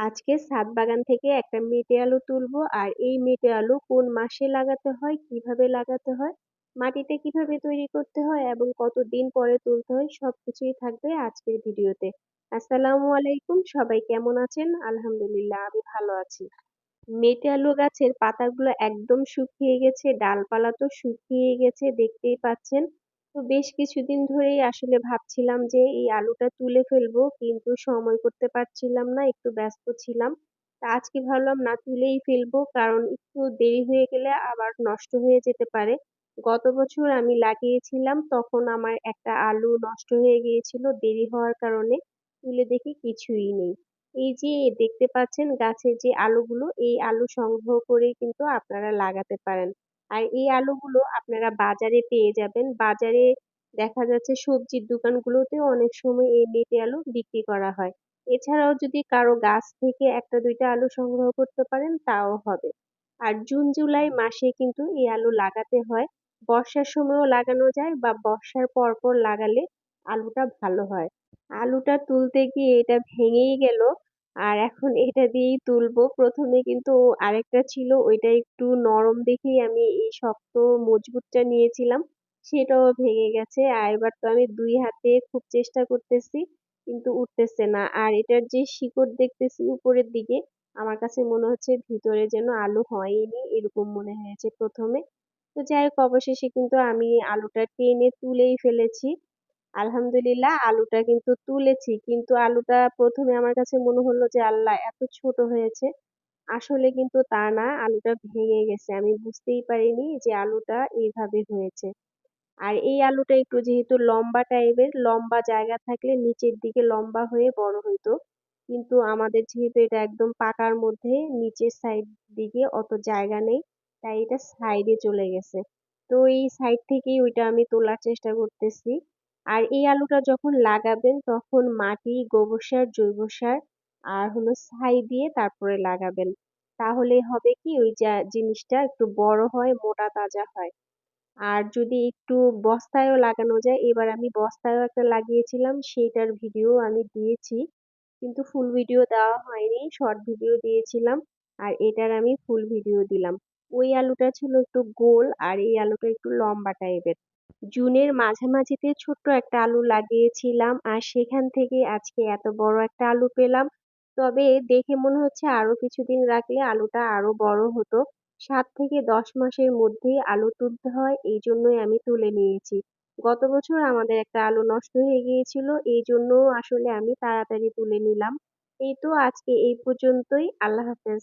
আজকে ছাদ বাগান থেকে একটা মেটে আলু তুলবো, আর এই মেটে আলু কোন মাসে লাগাতে হয়, কীভাবে লাগাতে হয়, মাটিতে কীভাবে তৈরি করতে হয় এবং কতদিন পরে তুলতে হয়, সবকিছুই থাকবে আজকের ভিডিওতে। আসসালামু আলাইকুম, সবাই কেমন আছেন? আলহামদুলিল্লাহ, আমি ভালো আছি। মেটে আলু গাছের পাতাগুলো একদম শুকিয়ে গেছে, ডালপালা তো শুকিয়ে গেছে, দেখতেই পাচ্ছেন। তো বেশ কিছুদিন ধরেই আসলে ভাবছিলাম যে, এই আলুটা তুলে ফেলব। কিন্তু সময় করতে পারছিলাম না, একটু ব্যস্ত ছিলাম। তা আজকে ভাবলাম না, তুলেই ফেলব। কারণ একটু দেরি হয়ে গেলে আবার নষ্ট হয়ে যেতে পারে। গত বছর আমি লাগিয়েছিলাম, তখন আমার একটা আলু নষ্ট হয়ে গিয়েছিল দেরি হওয়ার কারণে। তুলে দেখি কিছুই নেই। এই যে, দেখতে পাচ্ছেন গাছের যে আলুগুলো, এই আলু সংগ্রহ করে কিন্তু আপনারা লাগাতে পারেন। আর এই আলুগুলো আপনারা বাজারে পেয়ে যাবেন। বাজারে দেখা যাচ্ছে সবজির দোকানগুলোতেও অনেক সময় এই মেটে আলু বিক্রি করা হয়। এছাড়াও যদি কারও গাছ থেকে একটা, দুইটা আলু সংগ্রহ করতে পারেন, তাও হবে। আর জুন, জুলাই মাসে কিন্তু এই আলু লাগাতে হয়। বর্ষার সময়ও লাগানো যায় বা বর্ষার পর পর লাগালে আলুটা ভালো হয়। আলুটা তুলতে গিয়ে এটা ভেঙেই গেল আর এখন এটা দিয়েই তুলবো। প্রথমে কিন্তু আরেকটা ছিল, ওইটা একটু নরম দেখেই আমি এই শক্ত মজবুতটা নিয়েছিলাম, সেটাও ভেঙে গেছে। আর এবার তো আমি দুই হাতে খুব চেষ্টা করতেছি, কিন্তু উঠতেছে না। আর এটার যে শিকড় দেখতেছি উপরের দিকে, আমার কাছে মনে হচ্ছে ভিতরে যেন আলু হয়নি, এরকম মনে হয়েছে প্রথমে। তো যাই হোক, অবশেষে কিন্তু আমি আলুটা টেনে তুলেই ফেলেছি। আলহামদুলিল্লাহ, আলুটা কিন্তু তুলেছি। কিন্তু আলুটা প্রথমে আমার কাছে মনে হলো যে, আল্লাহ, এত ছোট হয়েছে। আসলে কিন্তু তা না, আলুটা ভেঙে গেছে। আমি বুঝতেই পারিনি যে, আলুটা এইভাবে হয়েছে। আর এই আলুটা একটু যেহেতু লম্বা টাইপের, লম্বা জায়গা থাকলে নিচের দিকে লম্বা হয়ে বড় হইতো। কিন্তু আমাদের যেহেতু এটা একদম পাকার মধ্যে, নিচের সাইড দিকে অত জায়গা নেই, তাই এটা সাইডে চলে গেছে। তো এই সাইড থেকেই ওইটা আমি তোলার চেষ্টা করতেছি। আর এই আলুটা যখন লাগাবেন তখন মাটি, গোবর সার, জৈব সার আর হলো ছাই দিয়ে তারপরে লাগাবেন। তাহলে হবে কি ওই যা জিনিসটা একটু বড় হয়, মোটা, তাজা হয়। আর যদি একটু বস্তায়ও লাগানো যায়, এবার আমি বস্তায়ও একটা লাগিয়েছিলাম, সেইটার ভিডিও আমি দিয়েছি। কিন্তু ফুল ভিডিও দেওয়া হয়নি শর্ট ভিডিও দিয়েছিলাম আর এটার আমি ফুল ভিডিও দিলাম। ওই আলুটা ছিল একটু গোল আর এই আলুটা একটু লম্বা টাইপের জুনের মাঝামাঝিতে ছোট্ট একটা আলু লাগিয়েছিলাম আর সেখান থেকে আজকে এত বড় একটা আলু পেলাম। তবে দেখে মনে হচ্ছে আরও কিছুদিন রাখলে আলুটা আরও বড় হতো। সাত থেকে দশ মাসের মধ্যেই আলু তুলতে হয়, এই জন্যই আমি তুলে নিয়েছি। গত বছর আমাদের একটা আলু নষ্ট হয়ে গিয়েছিল, এই জন্য আসলে আমি তাড়াতাড়ি তুলে নিলাম। এই তো আজকে এই পর্যন্তই, আল্লাহ হাফেজ।